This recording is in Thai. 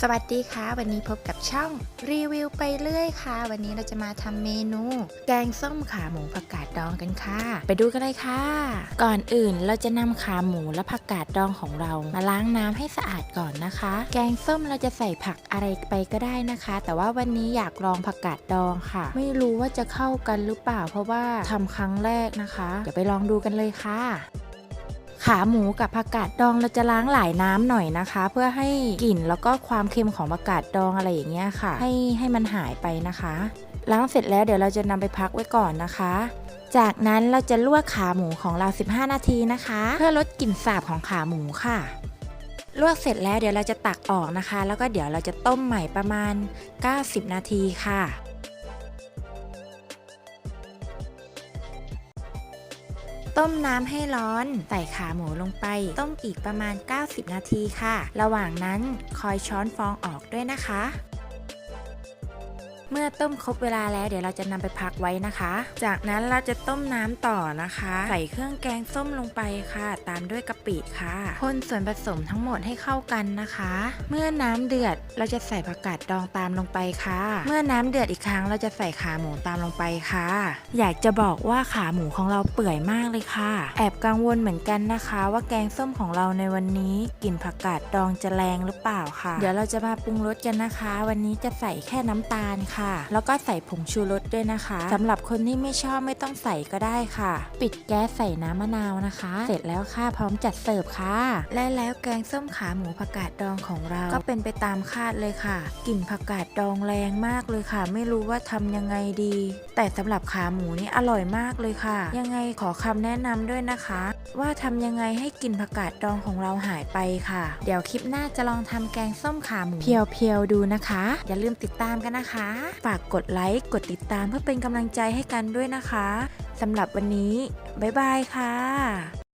สวัสดีค่ะ วันนี้พบกับช่องรีวิวไปเรื่อยค่ะ วันนี้เราจะมาทำเมนู แกงส้มขาหมูผักกาดดองกันค่ะ ไปดูกันเลยค่ะ ก่อนอื่นเราจะนำขาหมูและผักกาดดองของเรามาล้างน้ำให้สะอาดก่อนนะคะ แกงส้มเราจะใส่ผักอะไรไปก็ได้นะคะ แต่ว่าวันนี้อยากลองผักกาดดองค่ะ ไม่รู้ว่าจะเข้ากันหรือเปล่า เพราะว่าทำครั้งแรกนะคะเดี๋ยวไปลองดูกันเลยค่ะ ขาหมูกับผักกาดดองเราจะล้างหลายน้ำหน่อยนะคะ เพื่อให้กลิ่นแล้วก็ความเค็มของผักกาดดองอะไรอย่างเงี้ยค่ะ ให้ให้มันหายไปนะคะล้างเสร็จแล้วเดี๋ยวเราจะนำไปพักไว้ก่อนนะคะ จากนั้นเราจะลวกขาหมูของเรา 15 นาทีนะคะ เพื่อลดกลิ่นสาบของขาหมูค่ะลวกเสร็จแล้วเดี๋ยวเราจะตักออกนะคะ แล้วก็เดี๋ยวเราจะต้มใหม่ประมาณ 90 นาทีค่ะ ต้มน้ำให้ร้อน ใส่ขาหมูลงไป ต้มอีกประมาณ 90 นาทีค่ะ ระหว่างนั้นคอยช้อนฟองออกด้วยนะคะ เมื่อต้มครบเวลาแล้วเดี๋ยวเราจะนำไปพักไว้นะคะ จากนั้นเราจะต้มน้ำต่อนะคะ ใส่เครื่องแกงส้มลงไปค่ะ ตามด้วยกะปิค่ะ คนส่วนผสมทั้งหมดให้เข้ากันนะคะ เมื่อน้ำเดือดเราจะใส่ผักกาดดองตามลงไปค่ะ เมื่อน้ำเดือดอีกครั้งเราจะใส่ขาหมูตามลงไปค่ะ อยากจะบอกว่าขาหมูของเราเปื่อยมากเลยค่ะ แอบกังวลเหมือนกันนะคะ ว่าแกงส้มของเราในวันนี้กลิ่นผักกาดดองจะแรงหรือเปล่าค่ะ เดี๋ยวเราจะมาปรุงรสกันนะคะ วันนี้จะใส่แค่น้ำตาลค่ะแล้วก็ใส่ผงชูรสด้วยนะคะสำหรับคนที่ไม่ชอบไม่ต้องใส่ก็ได้ค่ะ ปิดแก๊สใส่น้ำมะนาวนะคะ เสร็จแล้วค่ะพร้อมจัดเสิร์ฟค่ะ และแล้วแกงส้มขาหมูผักกาดดองของเรา ก็เป็นไปตามคาดเลยค่ะกลิ่นผักกาดดองแรงมากเลยค่ะ ไม่รู้ว่าทำยังไงดี แต่สำหรับขาหมูนี่อร่อยมากเลยค่ะ ยังไงขอคำแนะนำด้วยนะคะ ว่าทำยังไงให้กลิ่นผักกาดดองของเราหายไปค่ะ เดี๋ยวคลิปหน้าจะลองทำแกงส้มขาหมูเพียวๆดูนะคะ อย่าลืมติดตามกันนะคะฝากกดไลค์ กดติดตามเพื่อเป็นกำลังใจให้กันด้วยนะคะสำหรับวันนี้ บ๊ายบายค่ะ